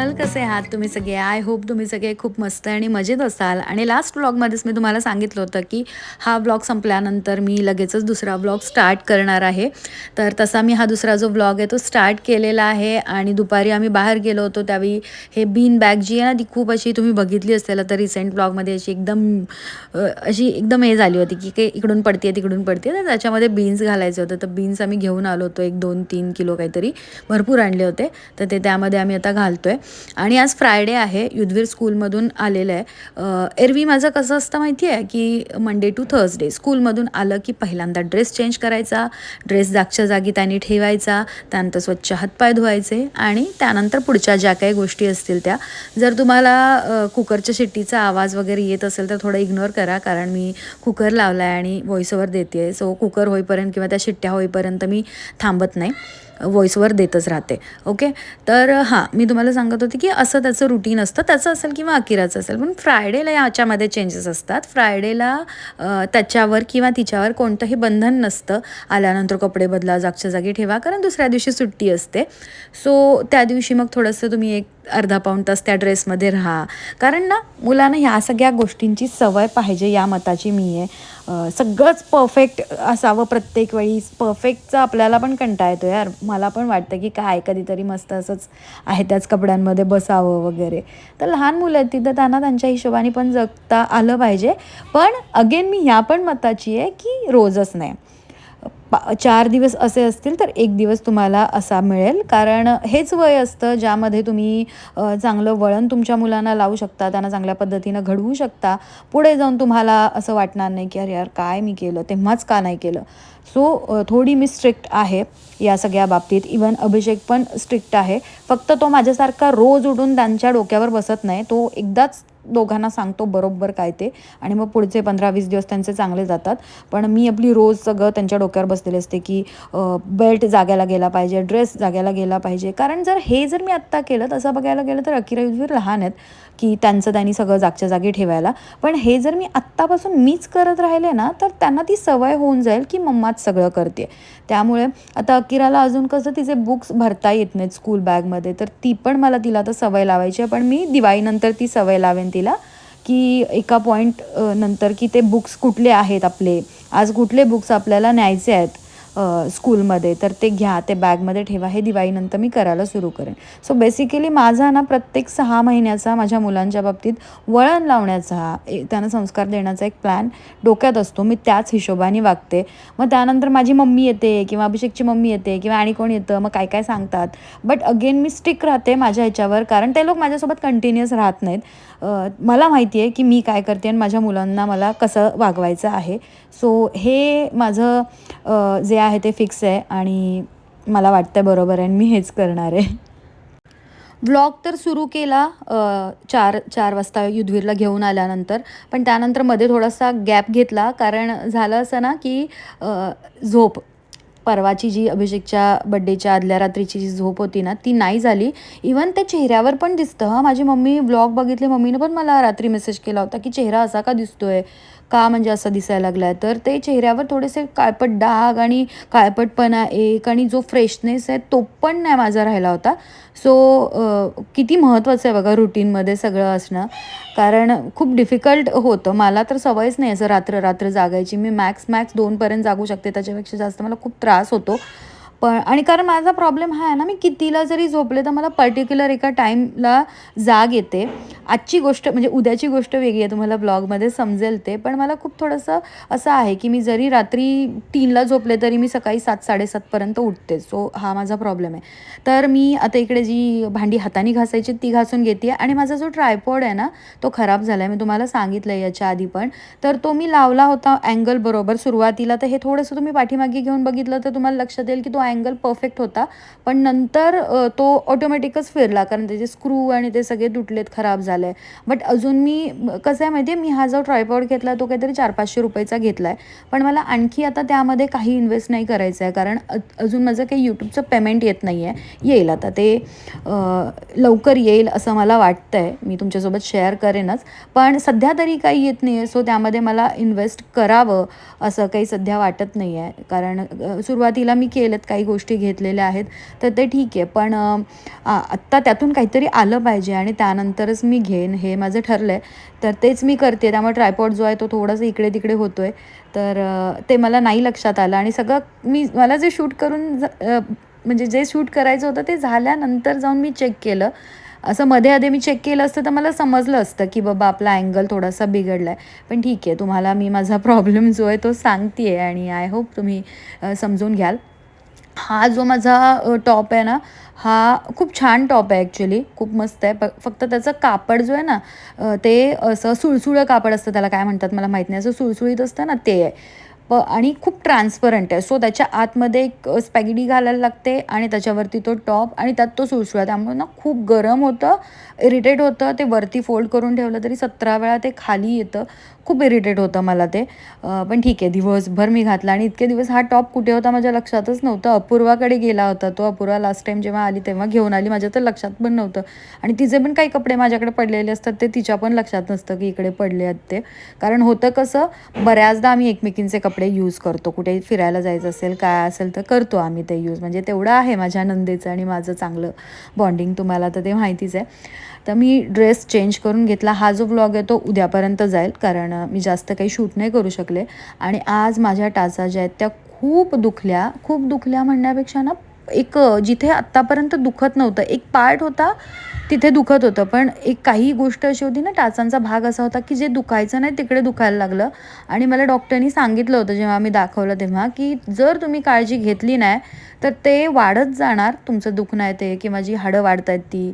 Channel कसे आहात तुम्ही सगळे? आय होप तुम्ही सगळे खूप मस्त आणि मजेत असाल. आणि लास्ट ब्लॉगमध्येच मी तुम्हाला सांगितलं होतं की हा ब्लॉग संपल्यानंतर मी लगेचच दुसरा ब्लॉग स्टार्ट करणार आहे. तर तसा मी हा दुसरा जो ब्लॉग आहे तो स्टार्ट केलेला आहे आणि दुपारी आम्ही बाहेर गेलो होतो त्यावेळी हे बीन बॅग जी आहे ना ती खूप अशी तुम्ही बघितली असेल तर रिसेंट ब्लॉगमध्ये अशी एकदम अशी एकदम हे झाली होती की काही इकडून पडते तिकडून पडते तर त्याच्यामध्ये बीन्स घालायचे होते. तर बीन्स आम्ही घेऊन आलो होतो एक दोन तीन किलो काहीतरी भरपूर आणले होते. तर ते त्यामध्ये आम्ही आता घालतो आहे आणि आज फ्रायडे आहे युद्धवीर स्कूलमधून आलेलं आहे. एरवी माझं कसं असतं माहिती आहे की मंडे टू थर्सडे स्कूलमधून आलं की पहिल्यांदा ड्रेस चेंज करायचा ड्रेस जागच्या जागी त्यांनी ठेवायचा त्यानंतर स्वच्छ हातपाय धुवायचे आणि त्यानंतर पुढच्या ज्या काही गोष्टी असतील त्या. जर तुम्हाला कुकरच्या शिट्टीचा आवाज वगैरे येत असेल तर थोडं इग्नोर करा कारण मी कुकर लावला आहे आणि व्हॉईसओवर देते आहे सो कुकर होईपर्यंत किंवा त्या शिट्ट्या होईपर्यंत मी थांबत नाही. व्हॉईसवर देतच राहते. ओके तर हां मी तुम्हाला सांगत होते की असं त्याचं रुटीन असतं. त्याचं असेल किंवा अकिराचं असेल. पण फ्रायडेला याच्यामध्ये चेंजेस असतात. फ्रायडेला त्याच्यावर किंवा तिच्यावर कोणतंही बंधन नसतं. आल्यानंतर कपडे बदला जागच्या जागी ठेवा. कारण दुसऱ्या दिवशी सुट्टी असते. सो त्या दिवशी मग थोडंसं तुम्ही एक अर्धा पाऊण तास त्या ड्रेसमध्ये राहा. कारण ना मुलांना ह्या सगळ्या गोष्टींची सवय पाहिजे या मताची मी आहे. सगळंच परफेक्ट असावं प्रत्येक वेळी. परफेक्टचा आपल्याला पण कंटाळ येतो यार. मला पण वाटतं की काय कधीतरी मस्त असंच आहे त्याच कपड्यांमध्ये बसावं वगैरे. तर लहान मुलं आहेत तिथं त्यांना त्यांच्या हिशोबाने पण जगता आलं पाहिजे. पण अगेन मी ह्या पण मताची आहे की रोजच नाही. पा चार दिवस असे असतील तर एक दिवस तुम्हाला असा मिळेल. कारण हेच वय असतं ज्यामध्ये तुम्ही चांगलं वळण तुमच्या मुलांना लावू शकता त्यांना चांगल्या पद्धतीनं घडवू शकता. पुढे जाऊन तुम्हाला असं वाटणार नाही की अरे यार काय मी केलं? तेव्हाच का नाही केलं? सो थोडी मी स्ट्रिक्ट आहे या सगळ्या बाबतीत. इवन अभिषेक पण स्ट्रिक्ट आहे. फक्त तो माझ्यासारखा रोज उठून त्यांच्या डोक्यावर बसत नाही. तो एकदाच दोघांना सांगतो बरोबर काय ते. आणि मग पुढचे पंधरा वीस दिवस त्यांचे चांगले जातात. पण मी आपली रोज सगळं त्यांच्या डोक्यावर बसलेले असते की बेल्ट जाग्याला गेला पाहिजे ड्रेस जाग्याला गेला पाहिजे. कारण जर हे जर मी आत्ता केलं तसं बघायला गेलं तर अकिरा युजवीर लहान आहेत की त्यांचं त्यांनी सगळं जागच्या जागी ठेवायला. पण हे जर मी आत्तापासून मीच करत राहिले ना तर त्यांना ती सवय होऊन जाईल की मम्माच सगळं करते त्यामुळे आता अकिराला अजून कसं तिचे बुक्स भरता येत नाहीत स्कूल बॅगमध्ये तर ती पण मला तिला आता सवय लावायची आहे. पण मी दिवाळीनंतर ती सवय लावेन तिला की एका पॉईंट नंतर की ते बुक्स कुठले आहेत आपले? आज कुठले बुक्स आपल्याला न्यायचे आहेत? स्कूलमध्ये तर ते घ्या ते बॅगमध्ये ठेवा हे दिवाळीनंतर मी करायला सुरू करेन. सो बेसिकली माझा ना प्रत्येक सहा महिन्याचा माझ्या मुलांच्या बाबतीत वळण लावण्याचा ए- त्यांना संस्कार देण्याचा एक प्लॅन डोक्यात असतो. मी त्याच हिशोबाने वागते. मग त्यानंतर माझी मम्मी येते किंवा अभिषेकची मम्मी येते किंवा आणि कोण येतं मग काय काय सांगतात. बट अगेन मी स्टिक राहते माझ्या ह्याच्यावर कारण ते लोक माझ्यासोबत कंटिन्युअस राहत नाहीत. मला माहिती आहे की मी काय करते आणि माझ्या मुलांना मला कसं वागवायचं आहे. सो हे माझं जे आहे ते फिक्स आहे आणि मला वाटतं बरोबर आहे आणि मी हेच करणार आहे. व्लॉग तर सुरू केला चार चार वाजता युद्धवीरला घेऊन आल्यानंतर. पण त्यानंतरमध्ये थोडासा गॅप घेतला कारण झालं असं ना की झोप. परवाची जी अभिषेकच्या बड्डेच्या आदल्या रात्रीची जी झोप होती ना ती नाही झाली. इवन ते चेहऱ्यावर पण दिसतं. हां माझी मम्मी ब्लॉग बघितले मम्मीनं पण मला रात्री मेसेज केला होता की चेहरा असा का दिसतोय? का म्हणजे असा दिसायला लागला तर ते चेहऱ्यावर थोडेसे काळपट डाग आणि काळपटपणा एक आणि जो फ्रेशनेस आहे तो पण नाही माझा राहिला होता. सो किती महत्त्वाचं आहे बघा रुटीनमध्ये सगळं असणं. कारण खूप डिफिकल्ट होतं. मला तर सवयच नाही असं रात्र रात्र जागायची. मी मॅक्स मॅक्स दोनपर्यंत जागू शकते. त्याच्यापेक्षा जास्त मला खूप त्रास होतो. पण आणि कारण माझा प्रॉब्लेम हा आहे ना मी कितीला जरी झोपले तर मला पर्टिक्युलर एका टाईमला जाग येते. आजची गोष्ट म्हणजे उद्याची गोष्ट वेगळी आहे तुम्हाला ब्लॉगमध्ये समजेल ते पण मला खूप थोडंसं असं आहे की मी जरी रात्री तीनला झोपले तरी मी सकाळी सात साडेसातपर्यंत उठते. सो हा माझा प्रॉब्लेम आहे. तर मी आता इकडे जी भांडी हाताने घासायची ती घासून घेते आणि माझा जो ट्रायपॉड आहे ना तो खराब झाला आहे मी तुम्हाला सांगितलं आहे याच्या आधी पण. तर तो मी लावला होता अँगल बरोबर सुरुवातीला. तर हे थोडंसं तुम्ही पाठीमागे घेऊन बघितलं तर तुम्हाला लक्षात येईल की तो अँगल परफेक्ट होता. पण नंतर तो ऑटोमॅटिकच फिरला. कारण त्याचे स्क्रू आणि ते सगळे तुटलेत खराब झाले. बट अजून मी कसं आहे माहिती आहे मी हा जो ट्रायपॉड घेतला तो काहीतरी चार पाचशे रुपयेचा घेतला आहे पण मला आणखी आता त्यामध्ये काही इन्व्हेस्ट नाही करायचं आहे कारण अजून माझं काही यूट्यूबचं पेमेंट येत नाही आहे येईल आता. ते लवकर येईल असं मला वाटतं आहे मी तुमच्यासोबत शेअर करेनच. पण सध्या तरी काही येत नाही आहे सो त्यामध्ये मला इन्व्हेस्ट करावं असं काही सध्या वाटत नाही आहे कारण सुरुवातीला मी केलेत काही काही गोष्टी घेतलेल्या आहेत तर ते ठीक आहे. पण आत्ता त्यातून काहीतरी आलं पाहिजे आणि त्यानंतरच मी घेईन हे माझं ठरलं आहे तर तेच मी करते. त्यामुळे ट्रायपॉड जो आहे तो थोडासा इकडे तिकडे होतो आहे तर ते मला नाही लक्षात आलं आणि सगळं मी मला जे शूट करून म्हणजे जे शूट करायचं होतं ते झाल्यानंतर जाऊन मी चेक केलं. असं मध्ये आधी मी चेक केलं असतं तर मला समजलं असतं की बाबा आपला अँगल थोडासा बिघडला आहे पण ठीक आहे तुम्हाला मी माझा प्रॉब्लेम जो आहे तो सांगते आहे आणि आय होप तुम्ही समजून घ्याल. हा जो माझा टॉप आहे ना हा खूप छान टॉप आहे ॲक्च्युली खूप मस्त आहे. प फक्त त्याचं कापड जो आहे ना ते असं सुळसुळं कापड असतं त्याला. काय म्हणतात मला माहीत नाही. असं सुळसुळीत असतं ना ते आहे. प आणि खूप ट्रान्सपरंट आहे. सो त्याच्या आतमध्ये एक स्पॅगिडी घालायला लागते आणि त्याच्यावरती तो टॉप आणि त्यात तो सुळसुळा. त्यामुळे ना खूप गरम होतं इरिटेट होतं ते वरती फोल्ड करून ठेवलं तरी सतरा वेळा ते खाली येतं. खूप इरिटेट होतं मला ते. पण ठीक आहे दिवसभर मी घातला आणि इतके दिवस हा टॉप कुठे होता माझ्या लक्षातच नव्हतं. अपूर्वाकडे गेला होता तो. अपूर्वा लास्ट टाईम जेव्हा आली तेव्हा घेऊन आली. माझ्या तर लक्षात पण नव्हतं. आणि तिचे पण काही कपडे माझ्याकडे पडलेले असतात ते तिच्या पण लक्षात नसतं की इकडे पडले आहेत ते. कारण होतं कसं बऱ्याचदा आम्ही एकमेकींचे कपडे यूज करतो. कुठे फिरायला जायचं असेल काय असेल तर करतो आम्ही ते यूज म्हणजे तेवढं आहे माझ्या नंदेचं आणि माझं चांगलं बॉन्डिंग तुम्हाला तर ते माहितीच आहे. तर मी ड्रेस चेंज करून घेतला. हा जो व्लॉग आहे तो उद्यापर्यंत जाईल कारण मी जास्त काही शूट नाही करू शकले. आणि आज माझ्या टाचा ज्या आहेत त्या खूप दुखल्या. खूप दुखल्या म्हणण्यापेक्षा ना एक जिथे आत्तापर्यंत दुखत नव्हतं एक पार्ट होता तिथे दुखत होतं. पण एक काही गोष्ट अशी होती ना टाचांचा भाग असा होता की जे दुखायचं नाही तिकडे दुखायला लागलं. आणि मला डॉक्टरनी सांगितलं होतं जेव्हा मी दाखवलं तेव्हा की जर तुम्ही काळजी घेतली नाही तर ते वाढत जाणार. तुमचं दुखणं आहे ते किंवा जी हाडं वाढत आहेत ती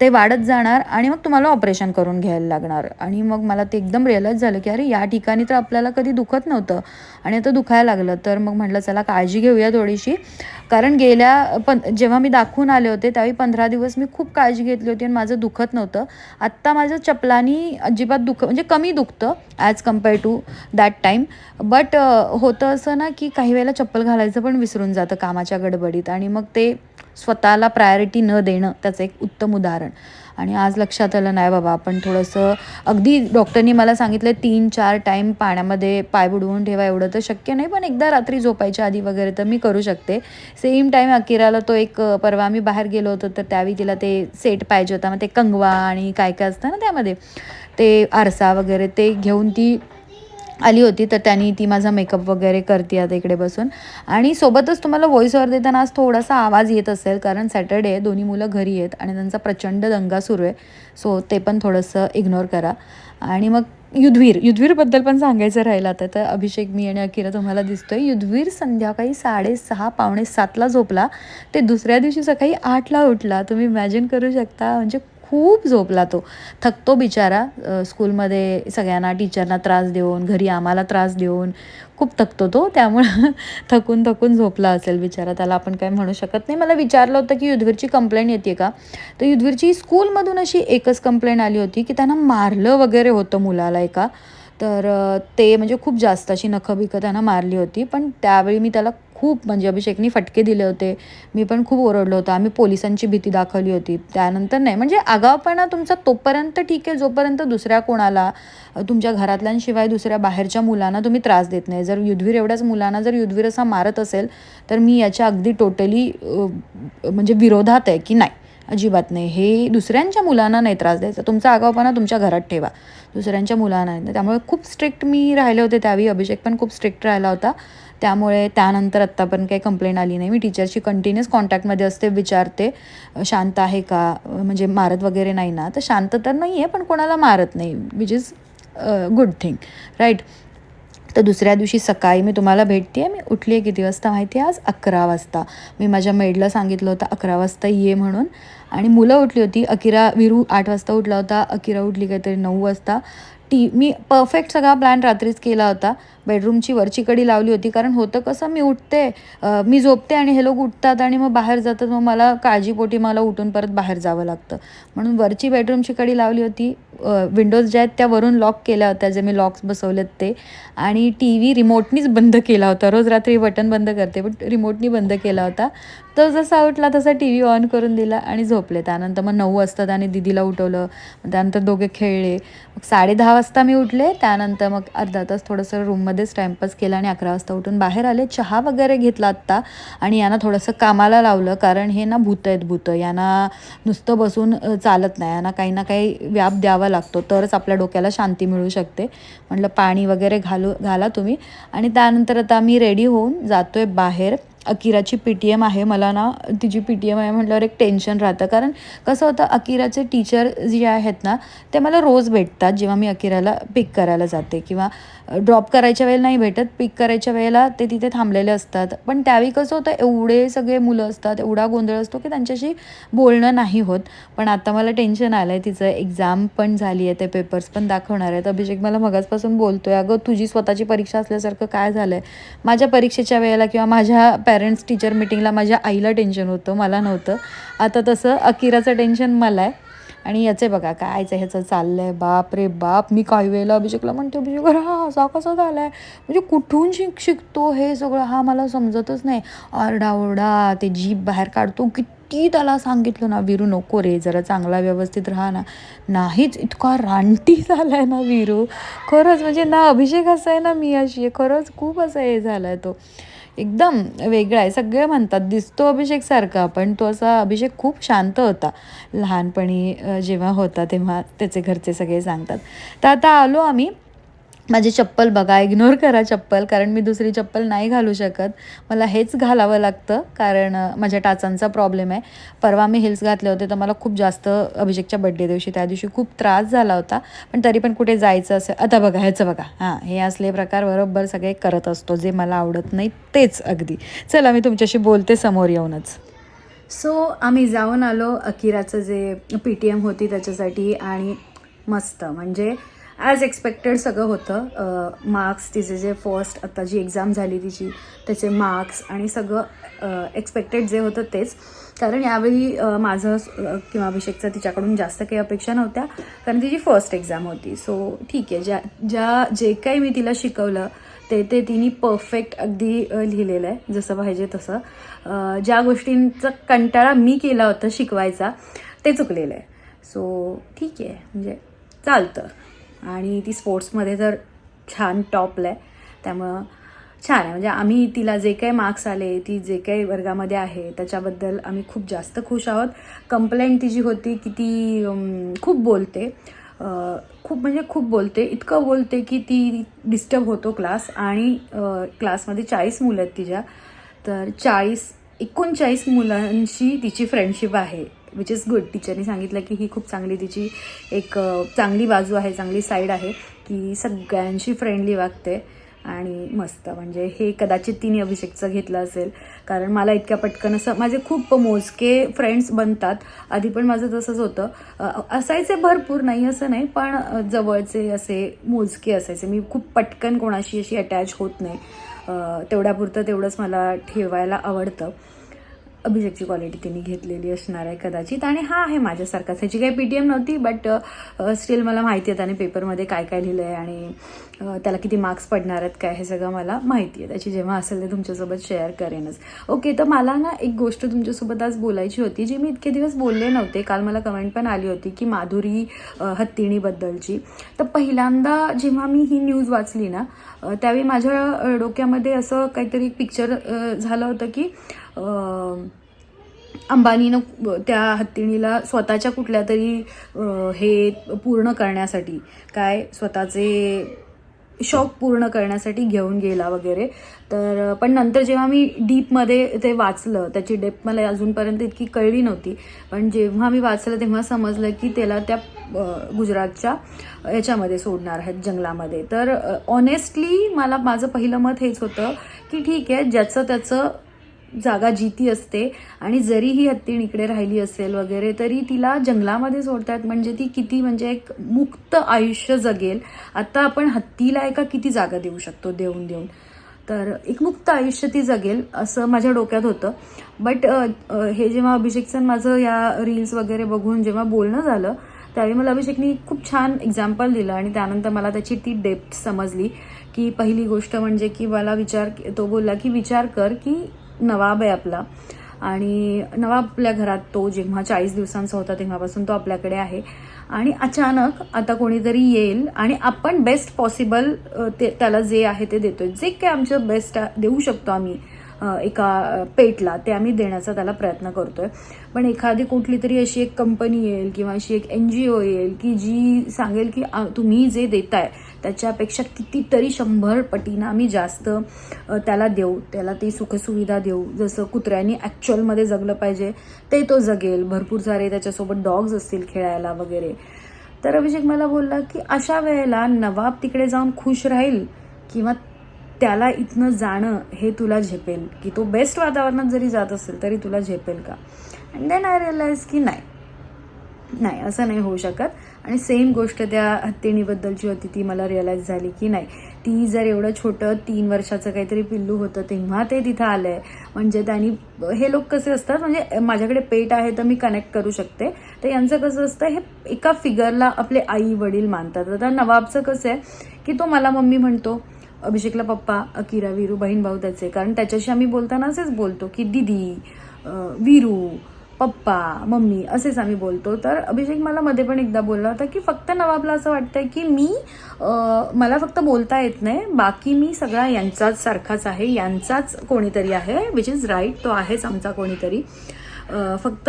ते वाढत जाणार आणि मग तुम्हाला ऑपरेशन करून घ्यायला लागणार. आणि मग मला ते एकदम रिअलाईज झालं की अरे या ठिकाणी तर आपल्याला कधी दुखत नव्हतं आणि आता दुखायला लागलं. तर मग म्हटलं चला काळजी घेऊया थोडीशी. कारण गेल्या पण जेव्हा मी दाखवून आले होते त्यावेळी पंधरा दिवस मी खूप काळजी घेतली होती आणि माझं दुखत नव्हतं. आत्ता माझं चपलानी अजिबात दुख म्हणजे कमी दुखतं as compared to that time but होतं असं ना की काही वेळेला चप्पल घालायचं पण विसरून जातं कामाच्या गडबडीत. आणि मग ते स्वतःला प्रायोरिटी न देणं त्याचं एक उत्तम उदाहरण. आणि आज लक्षात आलं नाही बाबा आपण थोडंसं अगदी डॉक्टरनी मला सांगितलं तीन चार टाईम पाण्यामध्ये पाय बुडवून ठेवा एवढं तर शक्य नाही पण एकदा रात्री झोपायच्या आधी वगैरे तर मी करू शकते. सेम टाईम अकिराला तो एक परवा मी बाहेर गेलो होतो तर त्यावेळी तिला ते सेट पाहिजे होता मग ते कंगवा आणि काय काय असतं ना त्यामध्ये ते आरसा वगैरे ते घेऊन ती आली होती तर त्यांनी ती माझा मेकअप वगैरे करते आता इकडे बसून. आणि सोबतच तुम्हाला व्हॉइस ओव्हर देताना आज थोडासा आवाज येत असेल कारण सॅटर्डे आहे दोन्ही मुलं घरी आहेत आणि त्यांचा प्रचंड दंगा सुरू आहे. सो ते पण थोडंसं इग्नोर करा. आणि मग युद्धवीर युद्धवीरबद्दल पण सांगायचं राहिलं आता तर अभिषेक मी आणि अकिरा तुम्हाला दिसतोय. युद्धवीर संध्याकाळी साडेसहा पावणे सातला झोपला. ते दुसऱ्या दिवशी सकाळी आठला उठला. तुम्ही इमॅजिन करू शकता म्हणजे खूप झोपला तो. थकतो बिचारा स्कूलमध्ये सगळ्यांना टीचरना त्रास देऊन घरी आम्हाला त्रास देऊन खूप थकतो तो. त्यामुळं थकून थकून झोपला असेल बिचारा. त्याला आपण काय म्हणू शकत नाही. मला विचारलं होतं की युद्धवीरची कंप्लेंट येते का? तर युद्धवीरची स्कूलमधून अशी एकच कंप्लेंट आली होती की त्यांना मारलं वगैरे होतं मुलाला एका. तर ते म्हणजे खूप जास्त अशी नखं बिकं त्यांना मारली होती. पण त्यावेळी मी त्याला खूप म्हणजे अभिषेकनी फटके दिले होते. मी पण खूप ओरडलो होतो. आम्ही पोलिसांची भीती दाखवली होती. त्यानंतर नाही म्हणजे आगावपणा तुमचा तोपर्यंत ठीक आहे जोपर्यंत दुसऱ्या कोणाला तुमच्या घरातल्यांशिवाय दुसऱ्या बाहेरच्या मुलांना तुम्ही त्रास देत नाही. जर युद्धवीर एवढ्याच मुलांना जर युद्धवीर असा मारत असेल तर मी याच्या अगदी टोटली म्हणजे विरोधात आहे की नाही? अजिबात नाही. हे दुसऱ्यांच्या मुलांना नाही त्रास द्यायचा. तुमचा आगावपणा तुमच्या घरात ठेवा. दुसऱ्यांच्या मुलांना नाही. त्यामुळे खूप स्ट्रिक्ट मी राहिले होते त्यावेळी. अभिषेक पण खूप स्ट्रिक्ट राहिला होता. त्यामुळे त्यानंतर आत्तापर्यंत काही कंप्लेंट आली नाही. मी टीचरशी कंटिन्युअस कॉन्टॅक्टमध्ये असते विचारते शांत आहे का? म्हणजे मारत वगैरे नाही ना? तर शांत तर नाही आहे पण कोणाला मारत नाही which is good thing right तर दुसऱ्या दिवशी सकाळी मी तुम्हाला भेटते आहे मी उठली आहे किती वाजता माहिती आहे आज? अकरा वाजता. मी माझ्या मेडला सांगितलं होतं अकरा वाजता ये म्हणून. आणि मुलं उठली होती अकिरा विरू आठ वाजता उठला होता अकिरा उठली काहीतरी नऊ वाजता. टी मी परफेक्ट सगळा प्लॅन रात्रीच केला होता. बेडरूमची वरची कडी लावली होती. कारण होतं कसं मी उठते मी झोपते आणि हे लोक उठतात आणि मग बाहेर जातात. मग मला काळजीपोटी मला उठून परत बाहेर जावं लागतं. म्हणून वरची बेडरूमची कडी लावली होती. विंडोज ज्या आहेत त्या वरून लॉक केल्या होत्या जे मी लॉक्स बसवलेत ते. आणि टी व्ही रिमोटनीच बंद केला होता. रोज रात्री बटन बंद करते पण रिमोटनी बंद केला होता. तो जसा उठला तसा टी व्ही ऑन करून दिला आणि झोपले. त्यानंतर मग नऊ वाजता त्याने दिदीला उठवलं. त्यानंतर दोघे खेळले. मग साडे दहा वाजता मी उठले. त्यानंतर मग अर्धा तास थोडंसं रूममध्येच टाईमपास केला आणि अकरा वाजता उठून बाहेर आले. चहा वगैरे घेतला आत्ता आणि यांना थोडंसं कामाला लावलं. कारण हे ना भूत आहेत भूतं. यांना नुसतं बसून चालत नाही. यांना काही ना काही व्याप द्यावा लागतो. तरच आपल्या डोक्याला शांती मिळू शकते. म्हटलं पाणी वगैरे घालू घाला तुम्ही. आणि त्यानंतर आता मी रेडी होऊन जातो आहे बाहेर. अकिराची पी टी एम आहे. मला ना तिची पी टी एम आहे म्हटल्यावर एक टेन्शन राहतं. कारण कसं होतं अकिराचे टीचर जे आहेत ना ते मला रोज भेटतात जेव्हा मी अकिराला पिक करायला जाते. किंवा ड्रॉप करायच्या वेळेला नाही भेटत पिक करायच्या वेळेला ते तिथे थांबलेले असतात. पण त्यावेळी कसं होतं एवढे सगळे मुलं असतात एवढा गोंधळ असतो की त्यांच्याशी बोलणं नाही होत. पण आता मला टेन्शन आलं आहे तिचं एक्झाम पण झाली आहे ते पेपर्स पण दाखवणार आहेत. अभिषेक मला मगाचपासून बोलतो आहे अगं तुझी स्वतःची परीक्षा असल्यासारखं काय झालं आहे माझ्या परीक्षेच्या वेळेला किंवा माझ्या पॅरेंट्स टीचर मिटिंगला माझ्या आईला टेन्शन होतं मला नव्हतं. आता तसं अकिराचं टेन्शन मला आहे. आणि याचे बघा कायचं ह्याचं? चाललं आहे बाप रे बाप. मी काही वेळेला अभिषेकला म्हणते अभिषेक हा असा कसा झाला आहे म्हणजे कुठून शिक शिकतो हे सगळं? हा मला समजतच नाही. आरडाओरडा ते जीभ बाहेर काढतो. किती त्याला सांगितलं ना विरू नको रे जरा चांगला व्यवस्थित राहा ना. नाहीच इतका रानटी झाला आहे ना विरू. खरंच म्हणजे ना अभिषेक असा आहे ना मी अशी आहे. खरंच खूप असं हे झाला आहे तो. एकदम वेगळा आहे. सगळे म्हणतात दिसतो अभिषेक सारखा पण तो असा अभिषेक खूप शांत होता. लहानपणी जेव्हा होता तेव्हा त्याचे घरचे सगळे सांगतात. तर आता आलो आम्ही माझी चप्पल बघा इग्नोर करा चप्पल कारण मी दुसरी चप्पल नाही घालू शकत. मला हेच घालावं लागतं कारण माझ्या टाचांचा प्रॉब्लेम आहे. परवा मी हिल्स घातले होते तर मला खूप जास्त अभिषेकच्या बड्डे दिवशी त्या दिवशी खूप त्रास झाला होता. पण तरी पण कुठे जायचं असेल आता बघा ह्याचं बघा. हां हे असले प्रकार बरोबर सगळे करत असतो जे मला आवडत नाही तेच अगदी. चला मी तुमच्याशी बोलते समोर येऊनच. सो आम्ही जाऊन आलो अकिराचं जे पी टी एम होती त्याच्यासाठी आणि मस्त. म्हणजे ॲज एक्सपेक्टेड सगळं होतं. मार्क्स तिचे जे फर्स्ट आता जी एक्झाम झाली तिची त्याचे मार्क्स आणि सगळं एक्सपेक्टेड जे होतं तेच. कारण यावेळी माझं किंवा अभिषेकचं तिच्याकडून जास्त काही अपेक्षा नव्हत्या. कारण तिची फर्स्ट एक्झाम होती. सो ठीक आहे. ज्या ज्या जे काही मी तिला शिकवलं ते ते तिने परफेक्ट अगदी लिहिलेलं आहे. जसं पाहिजे तसं. ज्या गोष्टींचा कंटाळा मी केला होता शिकवायचा ते चुकलेलं आहे. सो ठीक आहे. म्हणजे चालतं. आणि ती स्पोर्ट्समध्ये तर छान टॉपला आहे. त्यामुळं छान आहे. म्हणजे आम्ही तिला जे काही मार्क्स आले ती जे काही वर्गामध्ये आहे त्याच्याबद्दल आम्ही खूप जास्त खुश आहोत. कंप्लेंट तिची होती की ती खूप बोलते. खूप म्हणजे खूप बोलते. इतकं बोलते की ती डिस्टर्ब होतो क्लास आणि क्लासमध्ये चाळीस मुलं आहेत तिच्या. तर चाळीस एकोणचाळीस मुलांशी तिची फ्रेंडशिप आहे. विच इज गुड टीचरनी सांगितलं की ही खूप चांगली तिची एक चांगली बाजू आहे चांगली साईड आहे की सगळ्यांशी फ्रेंडली वागते आणि मस्त. म्हणजे हे कदाचित तिने अभिषेकचं घेतलं असेल. कारण मला इतक्या पटकन असं माझे खूप मोजके फ्रेंड्स बनतात. आधी पण माझं तसंच होतं. असायचे भरपूर नाही असं नाही पण जवळचे असे मोजके असायचे. मी खूप पटकन कोणाशी अशी अटॅच होत नाही. तेवढ्यापुरतं तेवढंच मला ठेवायला आवडतं. अभिषेकची क्वालिटी तिने घेतलेली असणार आहे कदाचित. आणि हा आहे माझ्यासारखाच ह्याची काही पी टी एम नव्हती बट स्टील मला माहिती आहे त्याने पेपरमध्ये काय काय लिहिलं आहे आणि त्याला किती मार्क्स पडणार आहेत काय हे सगळं मला माहिती आहे. त्याची जेव्हा असेल ते तुमच्यासोबत शेअर करेनच. ओके तर मला ना एक गोष्ट तुमच्यासोबत आज बोलायची होती जी मी इतके दिवस बोलले नव्हते. काल मला कमेंट पण आली होती की माधुरी हत्तीणीबद्दलची. तर पहिल्यांदा जेव्हा मी ही न्यूज वाचली ना त्यावेळी माझ्या डोक्यामध्ये असं काहीतरी पिक्चर झालं होतं की अंबानीनं त्या हत्तीणीला स्वतःच्या कुठल्या तरी हे पूर्ण करण्यासाठी काय स्वतःचे शौक पूर्ण करण्यासाठी घेऊन गेला वगैरे. तर पण नंतर जेव्हा मी डीपमध्ये ते वाचलं त्याची डेप मला अजूनपर्यंत इतकी कळली नव्हती. पण जेव्हा मी वाचलं तेव्हा समजलं की त्याला त्या गुजरातच्या याच्यामध्ये सोडणार आहेत जंगलामध्ये. तर ऑनेस्टली मला माझं पहिलं मत हेच होतं की ठीक आहे ज्याचं त्याचं जागा जीती असते आणि जरी ही हत्तीण इकडे राहिली असेल वगैरे तरी तिला जंगलामध्ये सोडतात. म्हणजे ती किती म्हणजे एक मुक्त आयुष्य जगेल. आता आपण हत्तीला एका किती जागा देऊ शकतो देऊन देऊन. तर एक मुक्त आयुष्य ती जगेल असं माझ्या डोक्यात होतं. बट हे जेव्हा अभिषेकचं माझं या रील्स वगैरे बघून जेव्हा बोलणं झालं त्यावेळी मला अभिषेकनी खूप छान एक्झाम्पल दिलं आणि त्यानंतर मला त्याची ती डेप्थ समजली की पहिली गोष्ट म्हणजे की मला विचार तो बोलला की विचार कर की नवाब आहे आपला. आणि नवाब आपल्या घरात तो जेव्हा चाळीस दिवसांचा होता तेव्हापासून तो आपल्याकडे आहे. आणि अचानक आता कोणीतरी येईल आणि आपण बेस्ट पॉसिबल ते त्याला जे आहे ते देतोय. जे काय आमचं बेस्ट देऊ शकतो आम्ही. एका पेटला ते आम्ही देण्याचा त्याला प्रयत्न करतोय. पण एखादी कुठली तरी अशी एक कंपनी येईल किंवा अशी एक एन जी ओ येईल की जी सांगेल की तुम्ही जे देताय त्याच्यापेक्षा कितीतरी शंभर पटीनं आम्ही जास्त त्याला देऊ. त्याला ती सुखसुविधा देऊ. जसं कुत्र्यांनी ॲक्च्युअलमध्ये जगलं पाहिजे ते तो जगेल. भरपूर सारे त्याच्यासोबत डॉग्स असतील खेळायला वगैरे. तर अभिषेक मला बोलला की अशा वेळेला नवाब तिकडे जाऊन खुश राहील किंवा त्याला इथनं जाणं हे तुला झेपेल. की तो बेस्ट वातावरणात जरी जात असेल तरी तुला झेपेल का? अँड देन आय रिअलाइज की नाही. नाही असं नाही होऊ शकत. आणि सेम गोष्ट त्या हत्तीणीबद्दलची होती. ती मला रिअलाईज झाली की नाही. ती जर एवढं छोटं तीन वर्षाचं काहीतरी पिल्लू होतं तेव्हा ते तिथं आलंय. म्हणजे त्यांनी हे लोक कसे असतात? म्हणजे माझ्याकडे पेट आहे तर मी कनेक्ट करू शकते. तर यांचं कसं असतं? हे एका फिगरला आपले आई वडील मानतात. आता नवाबचं कसं आहे? की तो मला मम्मी म्हणतो अभिषेकला पप्पा अकिरा वीरू बहीण भाऊ त्याचे. कारण त्याच्याशी आम्ही बोलताना असेच बोलतो की दिदी वीरू पप्पा मम्मी असेच आम्ही बोलतो. तर अभिषेक मला मध्ये पण एकदा बोलला होता की फक्त नवाबला असं वाटतंय की मी मला फक्त बोलता येत नाही. बाकी मी सगळा यांचाच सारखाच आहे. यांचाच कोणीतरी आहे विच इज राईट तो आहेच आमचा कोणीतरी. फक्त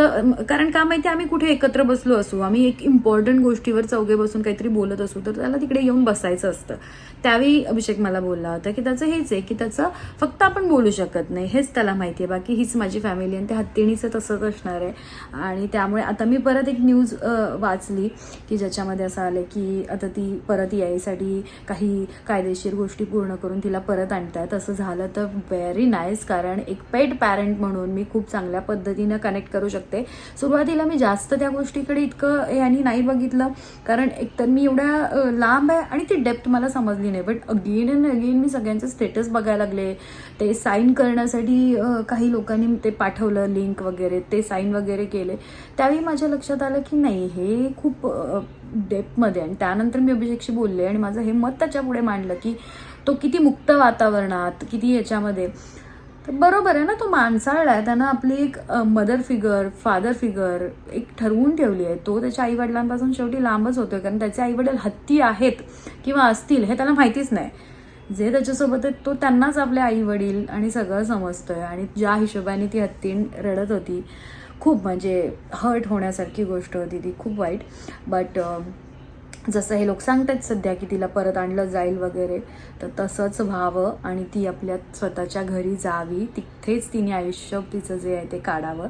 कारण का माहिती आम्ही कुठे एकत्र बसलो असू आम्ही एक इम्पॉर्टंट गोष्टीवर चौघे बसून काहीतरी बोलत असू तर त्याला तिकडे येऊन बसायचं असतं. त्यावेळी अभिषेक मला बोलला होता की त्याचं हेच आहे की त्याचं फक्त आपण बोलू शकत नाही. हेच त्याला माहिती आहे बाकी हीच माझी फॅमिली आणि त्या हत्तीणीचं तसंच असणार आहे. आणि त्यामुळे आता मी परत एक न्यूज वाचली की ज्याच्यामध्ये असं आलं की आता ती परत यायसाठी काही कायदेशीर गोष्टी पूर्ण करून तिला परत आणतात असं झालं तर व्हेरी नाईस कारण एक पेट पॅरेंट म्हणून मी खूप चांगल्या पद्धतीनं कनेक्ट करू शकते. सुरुवातीला मी जास्त त्या गोष्टीकडे इतकं यांनी नाही बघितलं कारण एकतर मी एवढ्या लांब आहे आणि ती डेप्थ मला समजली नाही. बट अगेन अँड अगेन मी सगळ्यांचे स्टेटस बघायला लागले. ते साईन करण्यासाठी काही लोकांनी ते पाठवलं लिंक वगैरे ते साईन वगैरे केले. त्यावेळी माझ्या लक्षात आलं की नाही हे खूप डेपमध्ये आणि त्यानंतर मी अभिषेकशी बोलले आणि माझं हे मत त्याच्यापुढे मांडलं की तो किती मुक्त वातावरणात किती याच्यामध्ये. तर बरोबर आहे ना तो माणसाळला आहे. त्यानं आपली एक मदर फिगर फादर फिगर एक ठरवून ठेवली आहे. तो त्याच्या आईवडिलांपासून शेवटी लांबच होतोय. कारण त्याचे आईवडील हत्ती आहेत किंवा असतील हे त्याला माहितीच नाही. जे त्याच्यासोबत आहेत तो त्यांनाच आपले आई वडील आणि सगळं समजतोय. आणि ज्या हिशोबाने ती हत्ती रडत होती खूप म्हणजे हर्ट होण्यासारखी गोष्ट होती ती. खूप वाईट. बट जसं हे लोक सांगतात सध्या की तिला परत आणलं जाईल वगैरे तर तसंच व्हावं आणि ती आपल्या स्वतःच्या घरी जावी. तिथेच तिने आयुष्य तिचं जे आहे ते काढावं.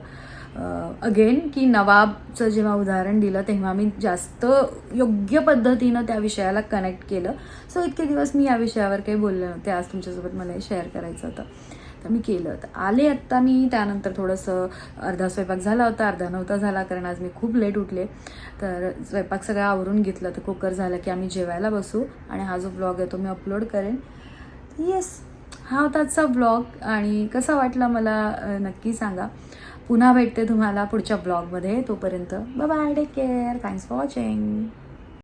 अगेन की नवाबचं जेव्हा उदाहरण दिलं तेव्हा मी जास्त योग्य पद्धतीनं त्या विषयाला कनेक्ट केलं. सो इतके दिवस मी या विषयावर काही बोलले नव्हते. आज तुमच्यासोबत मला हे शेअर करायचं होतं. तर मी केलं. तर आले आत्ता मी त्यानंतर थोडंसं अर्धा स्वयंपाक झाला होता अर्धा नव्हता झाला कारण आज मी खूप लेट उठले. तर स्वयंपाक सगळा आवरून घेतलं तर कुकर झालं की आम्ही जेवायला बसू आणि हा जो ब्लॉग आहे तो मी अपलोड करेन. येस हा होता आजचा ब्लॉग आणि कसा वाटला मला नक्की सांगा. पुन्हा भेटते तुम्हाला पुढच्या ब्लॉगमध्ये तोपर्यंत bye take care thanks for watching